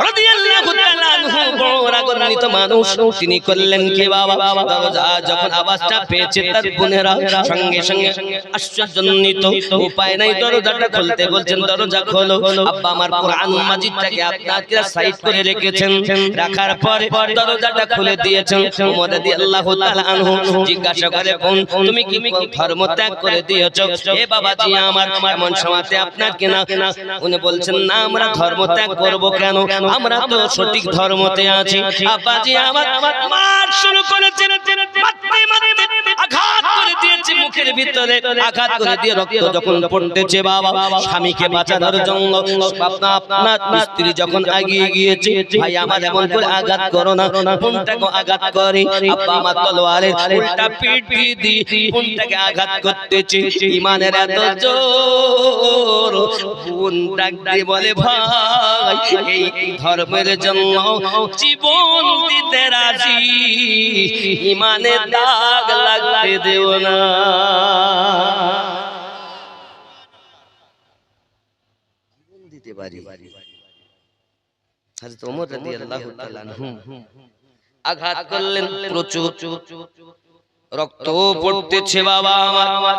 রাদিয়াল্লাহু তাআলা মানুষ। তিনি করলেন কি বাবা? যখন আওয়াজটা পেয়েছে, তার বোনেরা সঙ্গে সঙ্গে আশ্চর্যজনিত উপায় নাই। দরজাটা খুলতে বলছেন, দরজা খোলো। আব্বা আমার কোরআন মাজিদটাকে আপনাকে সাইড করে রেখেছেন। রাখার পরে দরজাটা খুলে দিয়েছেন। ওমর রাদিয়াল্লাহু তাআলা আনহু জিজ্ঞাসা করে, বোন, তুমি কি ধর্ম ত্যাগ করে দিয়েছ? এ বাবাজি, আমার এমন সময়তে আপনার কিনা? উনি বলছেন, না, আমরা ধর্ম ত্যাগ করব কেন? আমরা তো সঠিক ধর্মতে আছি। আব্বাজি আমার মার শুরু করেছেন মারতে মারতে আঘাত করে মুখের ভিতরে আঘাত করে দিয়ে রক্ত যখন পড়তেছে বাবা স্বামীকে বাঁচানোর জন্য আপনার আপনার স্ত্রী যখন এগিয়ে গিয়েছে ভাই আমার এমন করে আঘাত করো না। বোনটাকে আঘাত করে আব্বা আমার তলোয়ারের উল্টা পিঠ দিয়ে দিয়ে বোনটাকে আঘাত করতেছে ইমানের এত জোর বোন ডাক দিয়ে বলে ভাই এই ধর্মের জন্য জীবন দিতে রাজি ইমানের দাগ লাগতে দেও না। দিতে পারি। হযরত ওমর রাদিয়াল্লাহু তাআলা আঘাত করলেন প্রচুর। রক্ত পড়তেছে বাবা। আমার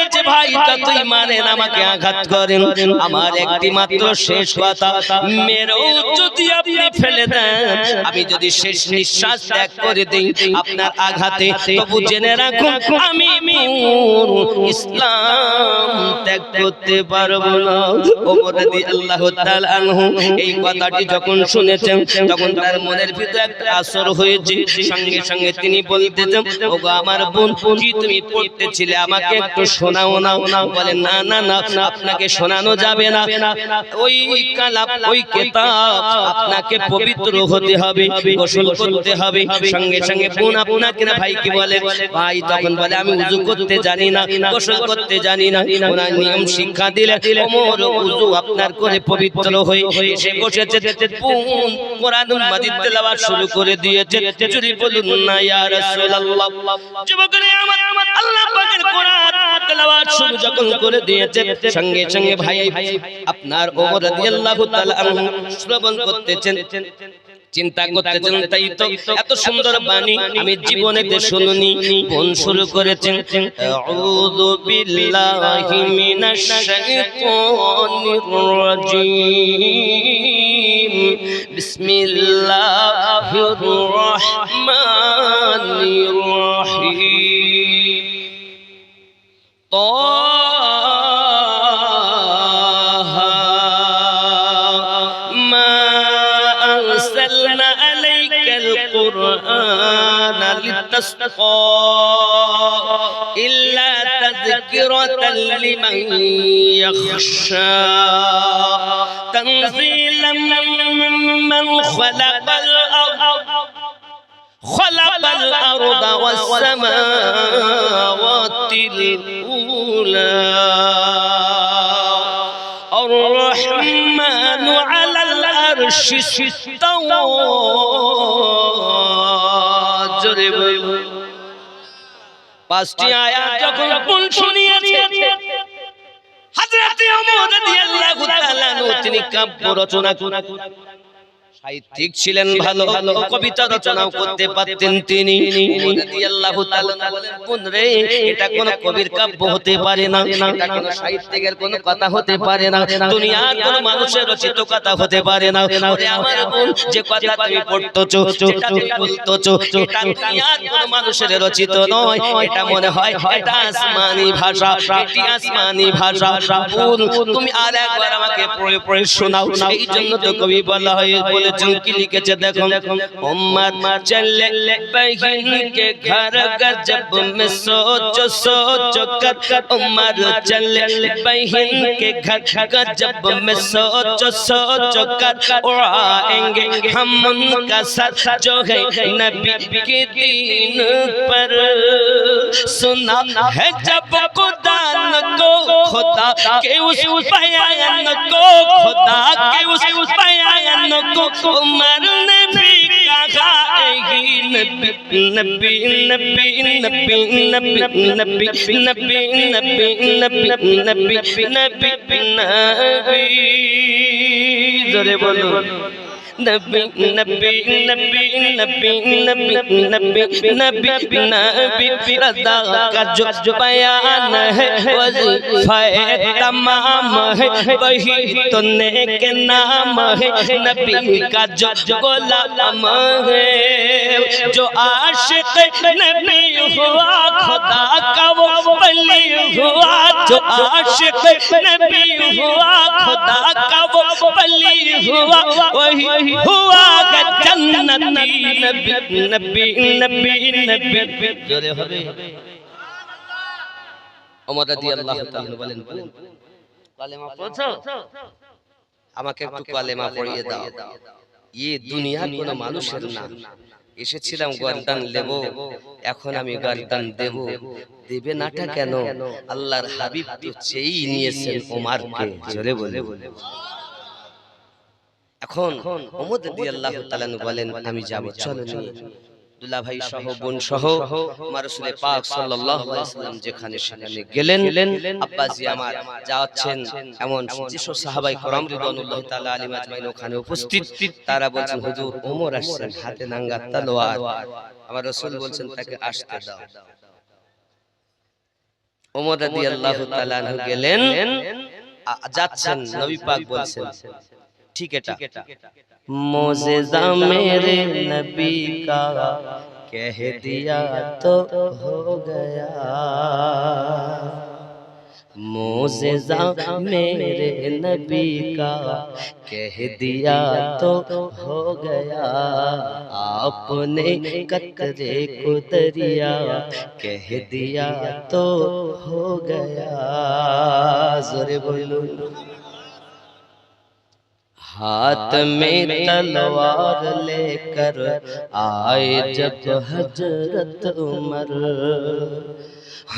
বলেছে ভাই ততই মানেন আমাকে আঘাত করেন। আমার একটি মাত্র শেষ কথা মেরেও যদি আপনি ফেলে দেন। আমি যদি শেষ নিঃশ্বাস ত্যাগ করে দিই আপনার আঘাতে তবু জেনে রাখুন আমি ইসলাম ত্যাগ করতে পারব না। ওমর রাদিয়াল্লাহু তাআলা আনহু এই কথাটি যখন শুনেছেন তখন তার মনের ভিতরে একটা আসর হয়েছে সঙ্গে সঙ্গে তিনি বলতেছেন ওগো আমার বোন কি তুমি পড়তেছিলে? আমাকে একটু শোনাও না বলে না না না, আপনাকে শোনানো যাবে না। ওই কালাম ওই কিতাব আপনাকে পবিত্র হতে হবে, গোসল করতে হবে। সঙ্গে সঙ্গে বোন আপনাকে না ভাই কি বলে, ভাই তখন বলে, আমি উজু করতে জানি না, গোসল করতে জানি না। ওনার নিয়ম শিক্ষা দিলে ওমর উজু আপনার করে পবিত্র হয়ে এসে বসেছে। বোন তেলাওয়াত শুরু করে দিয়েছে। যদি বলুন না, ইয়া রাসূলুল্লাহ। আমার আল্লাহ পাকের কোরআন তেলাওয়াত শুরু যখন করে দিয়েছে সঙ্গে সঙ্গে ভাই আপনার ওমর রাদিয়াল্লাহু তাআলা শ্রবণ করতেছেন। চিন্তা করতেছেন তাই তো এত সুন্দর বাণী আমি জীবনে শুনুনি বোন শুরু করেছেন। আউযু বিল্লাহি মিনাশ শাইতানির রাজীম। বিসমিল্লাহির রহমানির রহিম طه. ما أرسلنا عليك القرآن لتشقى إلا تذكرة لمن يخشى. تنزيلا ممن خلق الأرض. خلق الأرض والسماوات الأولى الرحمن على العرش استوى জোরে বলুন। পাঁচটি আয়াত যখন কোন শুনিয়েছে হযরত ওমর রাদিয়াল্লাহু তাআলা আনহু তিনি কাব্য রচনা করেন সাহিত্যিক ছিলেন ভালো ভালো কবিতা রচনাও করতে পারতেন তিনি রে এটা কোন কবির কাব্য হতে পারে না এটা কোন সাহিত্যিকের কোন কথা হতে পারে না দুনিয়ার কোন মানুষের রচিত কথা হতে পারে না আমার বোন যে কথা তুমি পড়তেছো যেটা তুমি বলতেছো এটা দুনিয়ার কোন মানুষের রচিত নয় এটা মনে হয় এটা আসমানি ভাষা এটি আসমানি ভাষা তুমি আর একবার আমাকে পড়ে পড়ে শোনাও এই জন্য তো কবি বলা হয় বলেছেন چونکلی کے چھ دیکھو امت چلے، بہن کے گھر کا جب میں سوچو سوچو کر امت چلے، بہن کے گھر کا جب میں سوچو سوچو کر اڑائیں گے ہم ان کا سر جو ہے نبی کی دین پر۔ سنا ہے جب خدا کو خدا کے اس پیان کو، خدا کے اس پیان کو عمر نبی کا گائے نبی نبی نبی نبی نبی نبی نبی نبی نبی نبی نبی نبی زرے بولو نبی نبی نبی نبی رضا کا جو بیان ہے، وظیفہ تمام ہے، وہی تو نیک نام ہے، نبی کا جو غلام ہے، جو عاشق نبی ہوا، خدا کا وہ ولی ہوا، جو عاشق نبی ہوا، خدا کا وہ ولی ہوا، وہی আমাকে একটু কালেমা পড়িয়ে দাও ইয়ে দুনিয়া কোন মানুষের না এসেছিলাম গর্দান দেব এখন আমি গর্দান দেব দেবে নাটা কেন আল্লাহর হাবিব তো চেয়েই নিয়েছেন ওমারকে জোরে বলে বলে এখন ওমর রাদিয়াল্লাহু তাআলা বলেন আমি যাব চলো নিয়ে দুলা ভাই সহ বোন সহ আমার রাসূলের পাক সাল্লাল্লাহু আলাইহি সাল্লাম যেখানে সেখানে গেলেন আব্বাজি আমার যাচ্ছেন এমন যেসব সাহাবাই کرام রিদওয়ানুল্লাহ তাআলা আলাইহিম আজমাইন ওখানে উপস্থিত তারা বলছেন হুজুর ওমর আসছেন হাতে নাঙ্গা তলোয়ার আমার রাসূল বলছেন তাকে আসতে দাও ওমর রাদিয়াল্লাহু তাআলা আনহু গেলেন আ- যাচ্ছেন নবী পাক বলছেন ٹھیک ہے میرے نبی کا کہہ دیا تو ہو گیا۔ موزیزہ میرے نبی کا کہہ دیا تو ہو گیا۔ آپ نے کترے کو دریا کہہ دیا تو ہو گیا۔ زورے بولو۔ ہاتھ میں تلوار لے کر آئے جب حضرت عمر۔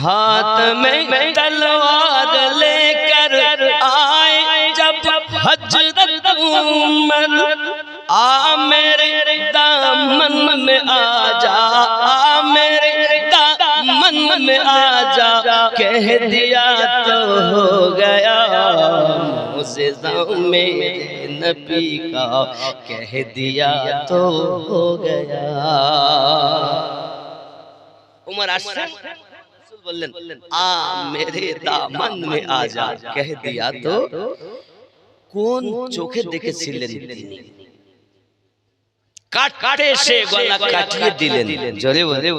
ہاتھ میں تلوار لے کر آئے جب حضرت عمر۔ آ میرے دامن میں آ جا۔ میں آجا، کہہ دیا تو ہو گیا۔ میں نبی کا کہہ دیا تو ہو گیا۔ عمر بولن آ میرے دامن میں آجا، کہہ دیا تو কোন চোখে দেখেছিলেন তিনি কাট কাটে সে গলা কাটিয়ে দিলেন জোরে বলে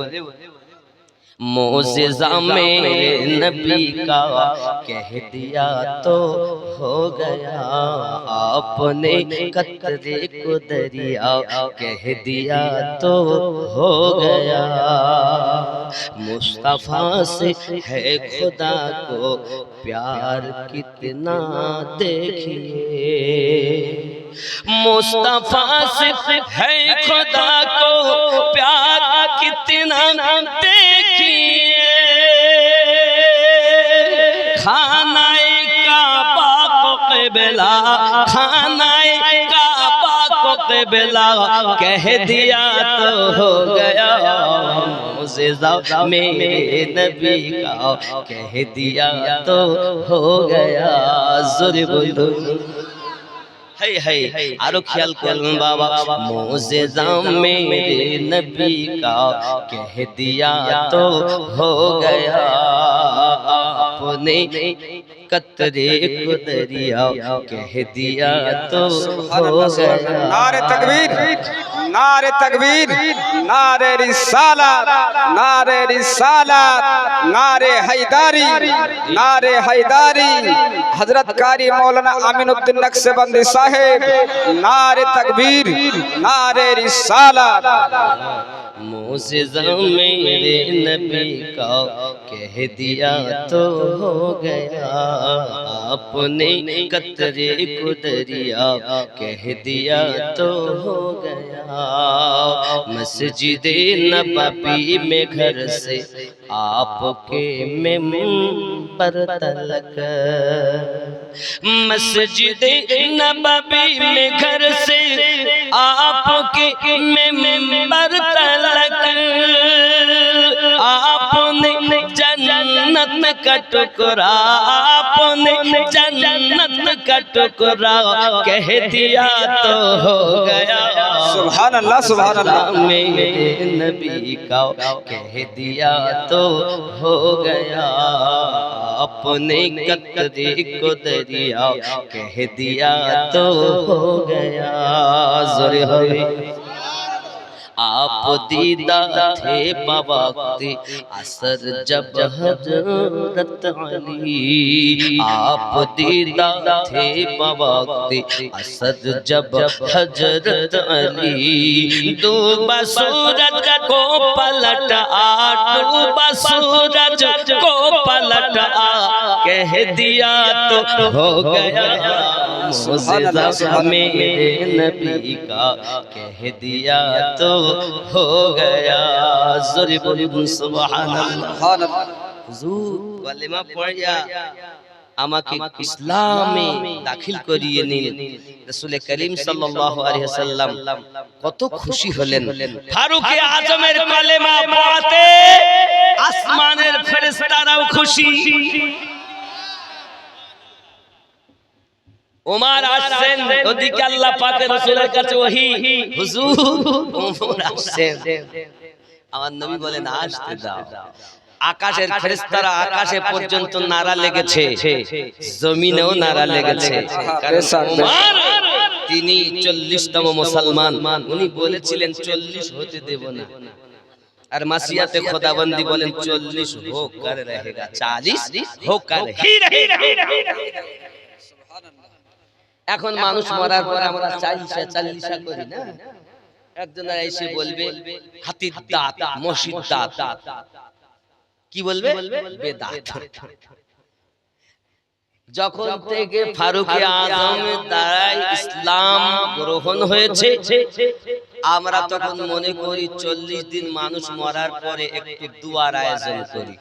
موزہ میں نبی کا کہہ دیا تو ہو گیا۔ آپ نے قطرے کو دریا کہہ دیا تو ہو گیا۔ مصطفیٰ سے ہے خدا کو پیار کتنا دیکھئے مصطفیٰ سے ہے خدا کو پیار کتنا دیکھئے بلا کھانا کو قبلا کہہ دیا تو ہو گیا۔ معجزہ میرے نبی کا کہہ دیا تو ہو گیا۔ ضرب دنیا আরো খেয়াল করুন বাবা মোজে মেরে নবী কা কহ দিয়া कतरे को दरिया कह दिया तो नारे तकबीर नारे तकबीर नारे रिसाला नारे रिसाला नारे हैदारी नारे हैदारी हजरत कारी मौलाना अमीनुद्दीन नक्शबंदी साहेब नारे तकबीर नारे रिसाला موسم میرے نبی کا کہہ دیا تو ہو گیا۔ آپ نے قطرے کو دریا کہہ دیا تو ہو گیا۔ مسجد نبی میں گھر سے آپ کے ممبر تلک۔ مسجد نبی میں گھر سے آپ کے ممبر تلک۔ سبحان اللہ سبحان اللہ۔ میرے نبی کا کہہ دیا تو ہو گیا۔ اپنے نے کو دریا کہہ دیا تو ہو گیا۔ ذرے ہوئے۔ آپ دیدہ تھے بوقت اثر جب حضرت علی۔ آپ دیدہ تھے بوقت اثر جب حضرت علی۔ دو بسورت کو پلٹ آ دو بسورت کو پلٹ آ۔ کہہ دیا تو ہو گیا ہمیں نبی کا۔ کہہ دیا تو হো গয়া জোরে বলুন সুবহানাল্লাহ। হুজুর, কালেমা পড়িয়া আমাকে ইসলামে দাখিল করিয়ে নিন রাসূল করিম সাল্লাল্লাহু আলাইহি সাল্লাম কত খুশি হলেন। ফারুক আজমের কালেমা পড়াতে আসমানের ফেরেশতারাও খুশি। ওমার আসছেন ওদিকে আল্লাহ পাকের কাছে ওহি। হুজুর আসছেন। আমার নবী বলেন আসতে দাও। আকাশের আকাশে পর্যন্ত নারা লেগেছে। জমিনেও নারা লেগেছে। তিনি চল্লিশতম মুসলমান। উনি বলেছিলেন চল্লিশ হতে দেব না। আর মাসিয়াতে খোদাবন্দি বলেন চল্লিশ হোক আর চালিশ হোক আর এখন মানুষ মরার পর আমরা চালিশা চালিশা করি না? একজন এসে বলবে হাতির দাঁত মসির দাঁত। কি বলবে? বেদাত। যখন থেকে ফারুকে আজমের দ্বারাই ইসলাম গ্রহণ হয়েছে আমরা তখন মনে করি চল্লিশ দিন মানুষ মরার পরে একটু দুয়ার আয়োজন করি।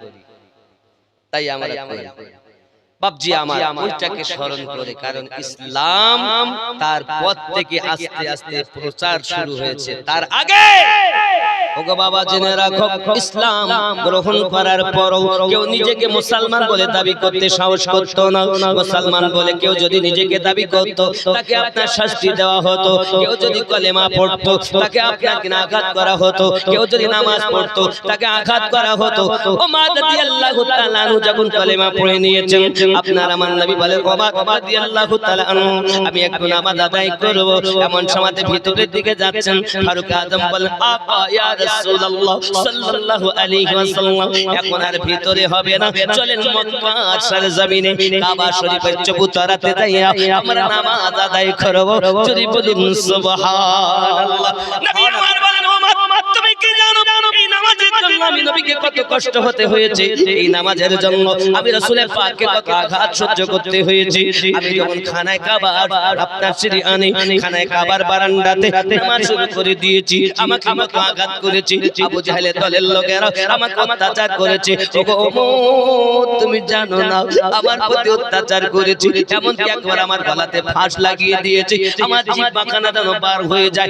তাই আমরা বাবজি আমার ওইটাকে স্মরণ করে কারণ ইসলাম তার পথ থেকে আস্তে আস্তে প্রচার শুরু হয়েছে। তার আগে! ওগো বাবা জেনে রাখো ইসলাম গ্রহণ করার পরও কেউ নিজেকে মুসলমান বলে দাবি করতে সাহস করত না। মুসলমান বলে কেউ যদি নিজেকে দাবি করত তাকে আপনার শাস্তি দেওয়া হতো কেউ যদি কলেমা পড়তো তাকে আপনাকে আঘাত করা হতো কেউ যদি নামাজ পড়তো তাকে আঘাত করা হতো। ও মা তাআলা আনহু যখন কলেমা পড়ে নিয়েছেন আপনার আমার নবী বলে রাদিয়াল্লাহু আমি একটু নামাজ আদায় করব। এমন সময় ভিতরের দিকে যাচ্ছেন, ফারুক আজম বলেন আপা, ইয়া রাসূলুল্লাহ সাল্লাল্লাহু আলাইহি ওয়াসাল্লাম, এখন আর ভিতরে হবে না। চলেন মক্কা আরশার জমিনে, কাবা শরীফের চবুতরাতে যাইয়া আমরা নামাজ আদায় করব। যদি বলুন সুবহানাল্লাহ। নবী আমার বলেন, ওমর এই নামাজের জন্য আমি নবীকে কত কষ্ট হতে হয়েছে? এই নামাজের জন্য আমি রাসূলের পাককে কত আঘাত সহ্য করতে হয়েছে? আমি যখন খানায় কাবার আপনার শ্রী আনি খানায় কাবার বারান্দাতে নামাজ শুরু করে দিয়েছি আমাকে কত আঘাত করেছে আবু জাহেলের দলের লোকেরা আমাকে অত্যাচার করেছে। ওগো ওমর তুমি জানো না আমার প্রতি অত্যাচার করেছে। এমনকি একবার আমার গলাতে ফাঁস লাগিয়ে দিয়েছে। আমার জিহ্বাখানা যেন বার হয়ে যায়।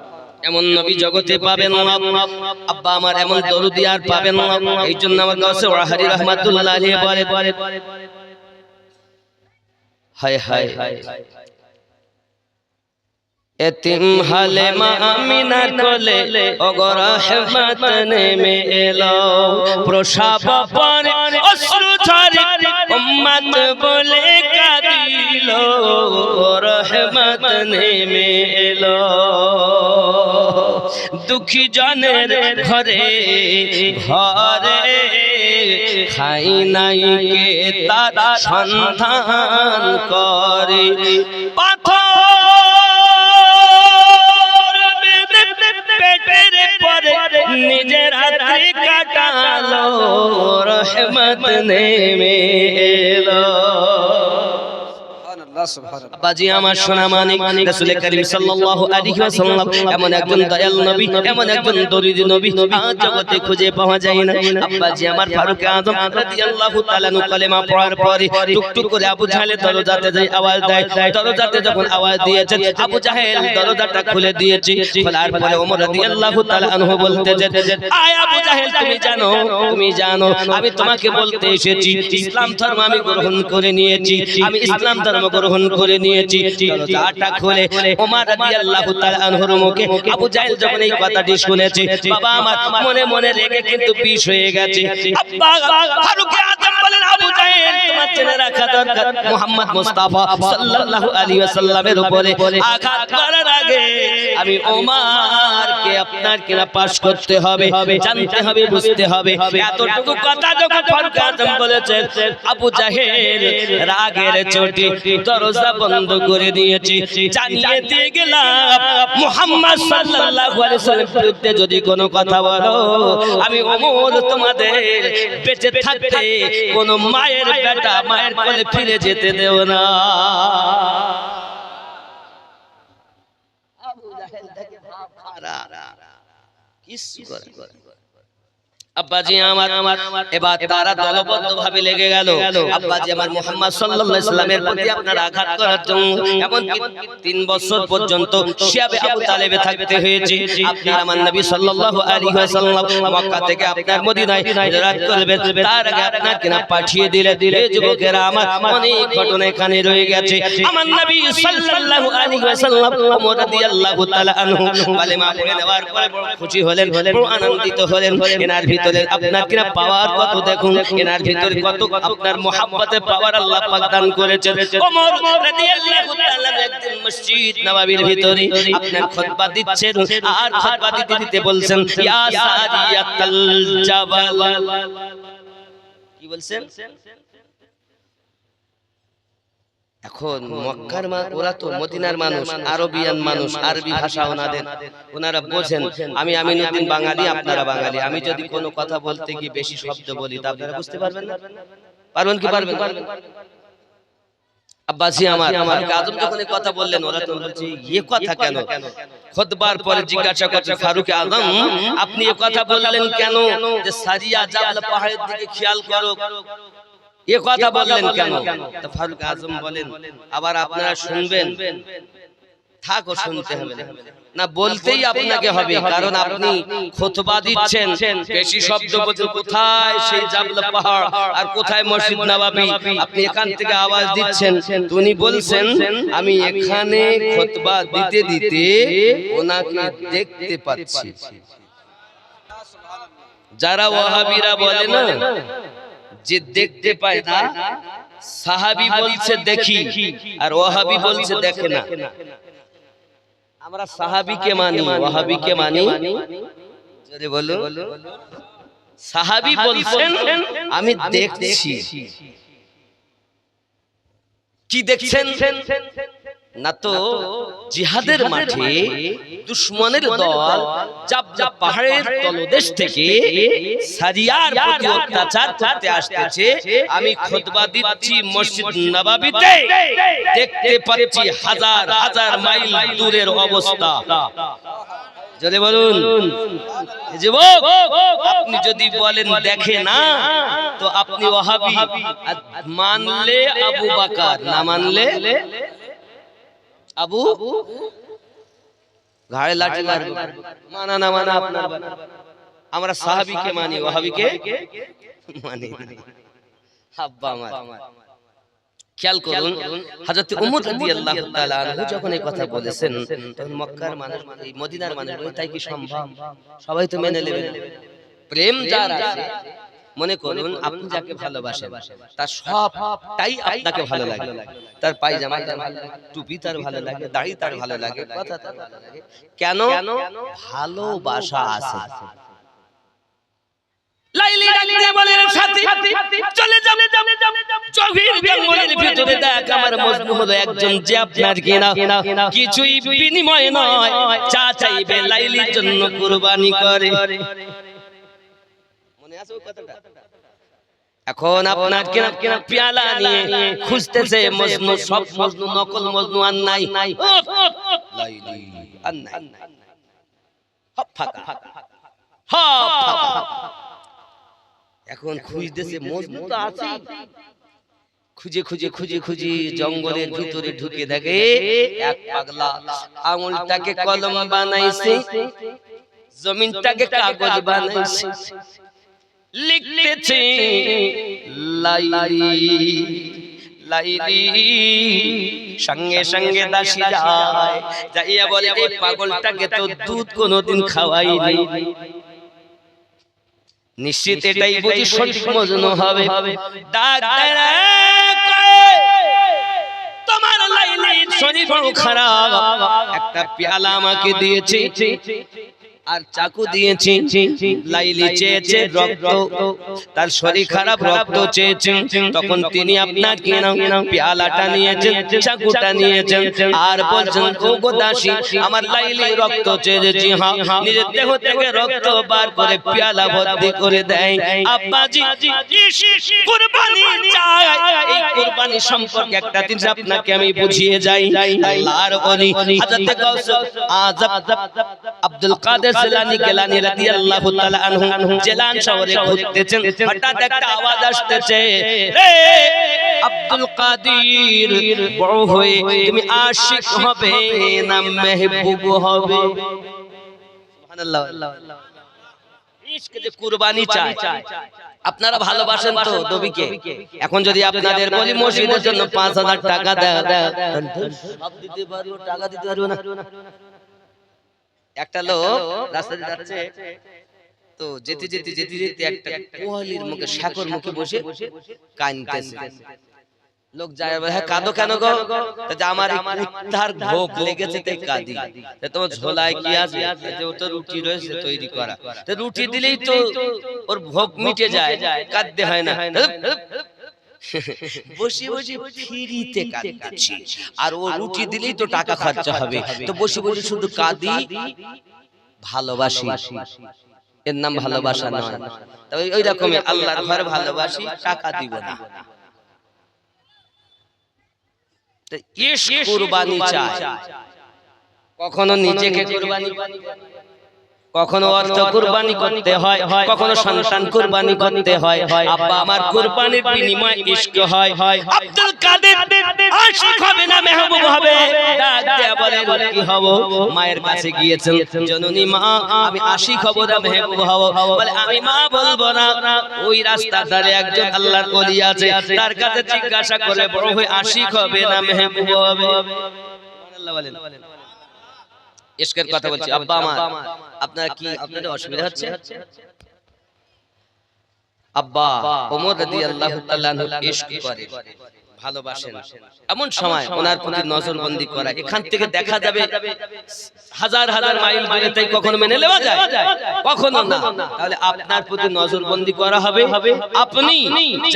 এমন নবী জগতে পাবেন না। আব্বা আমার এমন দরুদি আর পাবেন না। এই জন্য আমার কাছে ওয়াহারি রহমাতুল্লাহ আলাইহি বলে। হায় হায়। এতিম হালে মা আমিনা কোলে অগর রহমত নেমে এলো প্রসাব পরে অশ্রু ঝরে উম্মত বলে কাঁদিল। রহমত নেমে এলো দুঃখী জনের ঘরে ঘরে খাই নাই কে তারা সন্ধান করে। পাথর রহমত নেমে আমার সোনা মানিক সাল্লাল্লাহু আলাইহি ওয়াসাল্লাম, এমন একজন দয়াল নবী, এমন একজন দরিদ নবী, আজ জগতে খুঁজে পাওয়া যায় না। আব্বাজি, আমার ফারুক রাদিয়াল্লাহু তাআলা নু পড়ার পরে টুকটুক করে আবু জাহেল দরজাতে যাই আওয়াজ দেয়, দরজাতে যখন আওয়াজ দিয়েছে, আবু জাহেল দরজাটা খুলে দিয়েছে, খোলার পরে ওমর রাদিয়াল্লাহু তাআলা আনহু আয় আবু জাহেল, তুমি জানো তুমি জানো, আমি তোমাকে বলতে এসেছি, ইসলাম ধর্ম আমি গ্রহণ করে নিয়েছি, আমি ইসলাম ধর্ম গ্রহণ করে নিয়েছি দরজাটা খুলে ওমর রাদিয়াল্লাহু তাআলা আনহুর মুখে আবু জাহেল যখন এই কথাটি শুনেছে বাবা আমার মনে মনে রেগে কিন্তু বিষ হয়ে গেছে। আব্বা ফারুক আবু রাগের চোটে দরজা বন্ধ করে দিয়েছে। জানিয়ে দিয়ে গেলাম বিরুদ্ধে যদি কোনো কথা বলো, আমি ওমর তোমাদের বেঁচে থাকতে কোন মায়ের বেটা মায়ের কোলে ফিরে যেতে দেও না। কিছু করে আব্বাজি আমার আমার এবার তারা দলবদ্ধ ভাবে লেগে গেল। আব্বাজি আমার মোহাম্মদ সাল্লাল্লাহু আলাইহি সাল্লামের প্রতি আপনার আঘাত করার জন্য এমন তিন বছর পর্যন্ত শিয়াবে আবু তালেবে থাকতে হয়েছে। আপনার আমার নবী সাল্লাল্লাহু আলাইহি ওয়াসাল্লাম মক্কা থেকে আপনার মদিনায় হিজরত করবেন। তার আগে আপনার কিনা পাঠিয়ে দিলে দিলে যুবকেরা, আমার অনেক ঘটনা এখানে রয়ে গেছে। আমার নবী সাল্লাল্লাহু আলাইহি ওয়াসাল্লাম রাদিয়াল্লাহু তাআলা আনহু কালেমা পড়ে নেওয়ার পরে খুশি হলেন, বড় আনন্দিত হলেন। এনার আপনার কিনা পাওয়ার কত দেখুন? এনার ভিতরে কত আপনার মোহাব্বতে পাওয়ার আল্লাহ পাক দান করেছেন। ওমর রাদিয়াল্লাহু তাআলা একদিন মসজিদ নববীর ভিতরে আপনার খুতবা দিচ্ছেন, আর খুতবা দিতে দিতে বলছেন, ইয়া সারিয়াতাল জাবাল। কি বলছেন? এখন মক্কার মা ওরা তো মদিনার মানুষ আরবিয়ান মানুষ আরবি ভাষা ওনাদের। ওনারা বোঝেন আমি আমিনুদ্দিন বাঙালি আপনারা বাঙালি। আমি যদি কোনো কথা বলতে গিয়ে বেশি শব্দ বলি তা আপনারা বুঝতে পারবেন না? পারবেন কি পারবেন আব্বাসি আমার আমার। আজম যখন কথা বললেন ওরা তো বলছে ইয়ে কথা কেন? খুতবার পরে জিজ্ঞাসা করছে ফারুক আজম আপনি এ কথা বললেন কেন? যে সারিয়া জাবল পাহাড়ের দিকে খেয়াল করো। এ কথা বললেন কেন? ফারুক আজম বলেন আবার আপনারা শুনবেন। থাকো শুনতে হবে। না বলতেই আপনাকে হবে কারণ আপনি খুতবা দিচ্ছেন। বেশি শব্দ বলছেন কোথায়? সেই জাবলা পাহাড়। আর কোথায় মসজিদ নবাবী? আপনি এখান থেকে আওয়াজ দিচ্ছেন। উনি বলছেন আমি এখানে খুতবা দিতে দিতে ওনাকে দেখতে পাচ্ছি। যারা ওয়াহাবিরা বলে না যে দেখতে পায় না সাহাবি বলছে দেখি আর ওয়াহাবি বলছে দেখে না। আমরা সাহাবিকে মানি ওয়াহাবিকে মানি। যদি বলো সাহাবি বলছেন আমি দেখছি। কি দেখছেন? না তো জিহাদের মাঠে দুশ্মনের দল জাব জাব পাহাড়ের তলদেশ থেকে সারিয়ার প্রতি অত্যাচার করতে আসতেছে। আমি খুতবা দিচ্ছি মসজিদ নবাবিতে। দেখতে পাচ্ছি হাজার হাজার মাইল দূরের অবস্থা। যদি বলুন। যুবক আপনি যদি বলেন দেখে না তো আপনি ওহাবি। মানলে আবু বাকার না মানলে আবু ঘাড়ে লাঠি মারবো। মানা না মানা আপনার। আমরা সাহাবিকে মানি ওহাবিকে মানি না। আব্বা আমার। খেয়াল করুন হযরত উমর রাদিয়াল্লাহু তাআলা আনহু যখন এই কথা বলেছেন তখন মক্কার মানুষ এই মদিনার মানুষ বলে, তাই কি সম্ভব? সবাই তো মেনে নেবে। প্রেম যার আছে। মনে করুন আপনি যাকে ভালোবাসেন তার সবটাই আপনাকে ভালো লাগে। তার পায়জামা তার ভালো লাগে, টুপি তার ভালো লাগে দাড়ি তার ভালো লাগে কথা তার ভালো লাগে। কেন? ভালোবাসা আছে। লাইলি ডাকতে সাথী চলে যাবে চোখের জঙ্গলের ভিতরে দেখ আমার মজনু হলো একজন যে আপনার কিনা। কিছুই বিনিময় নয় চা চাইবে লাইলির জন্য কুরবানি করে। আছে ওই কথাটা। এখন আপনার কিনা কিনা পেয়ালা নিয়ে খুঁজতেছে মজনু সব মজনু নকল মজনু আর নাই। আর নাই। এখন খুঁজতেছে মজনু তো আছে খুঁজে খুঁজে খুঁজে খুঁজে জঙ্গলের ভিতরে ঢুকে দেখে এক পাগলা আঙুলটাকে কলম বানাইছে। জমিনটাকে কাগজ বানাইছে। লিখতেছে লাইলি। লাইলি। সঙ্গে সঙ্গে দাসী যায়। যাইয়া বলে, এই পাগলটাকে তো দুধ কোনোদিন খাওয়াইনি। নিশ্চিত এটাই বুঝি সঠিক মজনু হবে। তোমার লাইলি শরীর খারাপ। একটা পেয়ালা আমাকে দিয়েছে। আর চাকু দিয়েছি লাইলি চেয়েছে রক্ত। তার শরীর খারাপ রক্ত চেয়েছে। তখন তিনি আপনার কিনা পেয়ালাটা নিয়েছেন? চাকুটা নিয়েছেন। আর বলছেন ও আমার লাইলি রক্ত চেয়েছি। হ্যাঁ নিজের দেহ থেকে রক্ত বার করে পেয়ালা ভর্তি করে দেয়। আব্বাজি কুরবানি চাই। এই কুরবানি সম্পর্কে একটা জিনিস আপনাকে আমি বুঝিয়ে যাই। আল্লাহর ওলি হযরত আব্দুল কাদের রাদিয়াল্লাহু তাআলা আনহু জেলান শহরে ঘুরতেছেন হঠাৎ একটা আওয়াজ আসতেছে রে আব্দুল কাদির বড় হয়ে তুমি আশিক হবে না মেহবুব হবে। সুবহানাল্লাহ। ইশক যে কুরবানি চায়। আপনারা ভালোবাসেন তো নবীকে। এখন যদি আপনাদের বলি মসজিদের জন্য পাঁচ হাজার টাকা দেয় সব দিতে পারব টাকা দিতে পারব না। একটা লোক রাস্তা দিয়ে যাচ্ছে। তো যেতে যেতে যেতে যেতে একটা কোয়ালির মুখে শাকর মুখে বসে কানতেছে লোক যায় হ্যাঁ কাঁদো কেন গো? আমার কুত্তার ভোগ লেগেছে তাই কাঁদি? তা তোমার ঝোলায় কি আছে? তা যে ওটা রুটি রয়েছে তৈরি করা। তা রুটি দিলেই তো ওর ভোগ মিটে যায় কাঁদতে হয় না। বসে বসে ফ্রিতে কাঁদছি। আর ও রুটি দিলেই তো টাকা খরচা হবে। তো বসে বসে শুধু কাঁদি। ভালোবাসি। এর নাম ভালোবাসা নয়। তবে ওই রকমই আল্লাহর ঘরে ভালোবাসি টাকা দিব না। কুরবানি চায় কখনো নিজেকে কুরবানি কখনো অর্থ কুরবানি করতে হয় কখনো সন্তান কুরবানি করতে হয়। আব্বা আমার কুরবানির বিনিময় ইশক হয়। আব্দুল কাদের আশিক হবে না মেহবুব হবে। ডাক দেয়া বলে বলে কি হব। মায়ের কাছে গিয়েছেন। জননী মা আমি আশিক হব না মেহবুব হব। বলে আমি মা বলব না। ওই রাস্তার ধারে একজন আল্লাহর ওলি আছে। তার কাছে জিজ্ঞাসা করে বড় হয়ে আশিক হবে না মেহবুব হবে। সুবহানাল্লাহ বলেন। ইশকের কথা বলছি আব্বা আমার আপনার কি আপনাদের অসুবিধা হচ্ছে? আব্বা ওমর রাদিয়াল্লাহু তাআলা ইশক করে। ভালোবাসেন। এমন সময় ওনার প্রতি নজরবন্দি করা। এখান থেকে দেখা যাবে হাজার হাজার মাইল দূরে তাই কখনো মেনে নেওয়া যায়? কখনো না। তাহলে আপনার প্রতি নজরবন্দি করা হবে। আপনি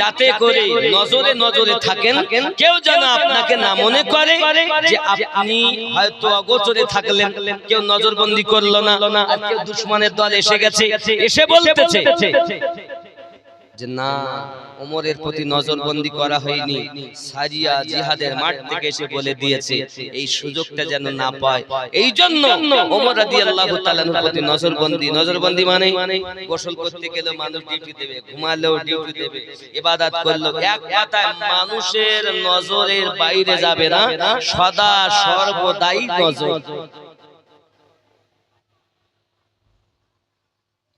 যাতে করে নজরে নজরে থাকেন। কেউ যেন আপনাকে না মনে করে যে আপনি হয়তো অগোচরে থাকলেন। কেউ নজরবন্দি করল না। আর কেউ দুশ্মনের দল এসে গেছে। এসে বলতেছে। যে না, ওমরের প্রতি নজরবন্দি করা হয়নি। সারিয়া জিহাদের মাঠ থেকে এসে বলে দিয়েছে, এই সুযোগটা যেন না পায়। এই জন্য ওমর রাদিয়াল্লাহু তাআলার প্রতি নজরবন্দি নজরবন্দি মানে গোসল করতে গেলেও মানুষ ডিউটি দেবে, ঘুমালেও ডিউটি দেবে, ইবাদত করল এক কথায় মানুষের নজরের বাইরে যাবে না, সদা সর্বদাই নজর।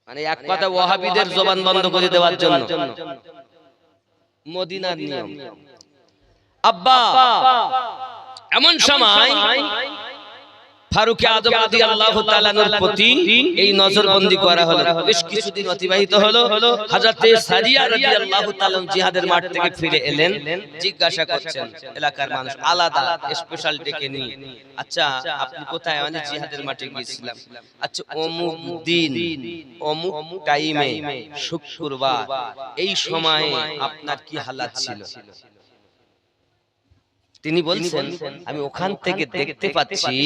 মানে এক কথা ওয়াহাবিদের জবান বন্ধ করে দেওয়ার জন্য। মদিনার নিয়ম। আব্বা! এমন সময় ফারুক আজম রাদিয়াল্লাহু তাআলার প্রতি এই নজরবন্দি করা হলো। বেশ কিছুদিন অতিবাহিত হলো। হযরতে সারিয়া রাদিয়াল্লাহু তাআলা জিহাদের মাঠ থেকে ফিরে এলেন, জিজ্ঞাসা করছেন, এলাকার মানুষ আলাদা স্পেশাল ডেকে নিয়ে আচ্ছা আপনি কোথায়? মানে জিহাদের মাঠে গিয়েছিলাম। আচ্ছা অমুক দিন, অমুক টাইমে শুক্রবার, এই সময়ে আপনার কি হালাত ছিল? তিনি বলছেন আমি ওখান থেকে দেখতে পাচ্ছি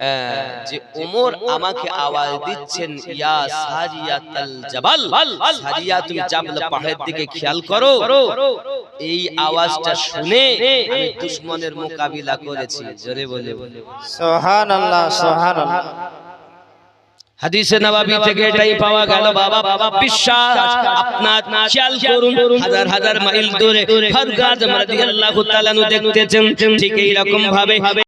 আহ, যে ওমর আমাকে আওয়াজ দিচ্ছেন ইয়া সারিয়াতাল জাবাল। সারিয়া তুমি জাবল পাহাড়ের দিকে খেয়াল করো। এই আওয়াজটা শুনে আমি দুশমনের মোকাবিলা করেছি জোরে বলে। বলে। সুবহানাল্লাহ সুবহানাল্লাহ হাদিসে নবাবী থেকে এটাই পাওয়া গেল বাবা বাবা বিশ্বাস। আপনার খেয়াল করুন হাজার হাজার মাইল দূরে আজম রাদিয়াল্লাহু তাআলা দেখতেছেন ঠিক এই রকম ভাবে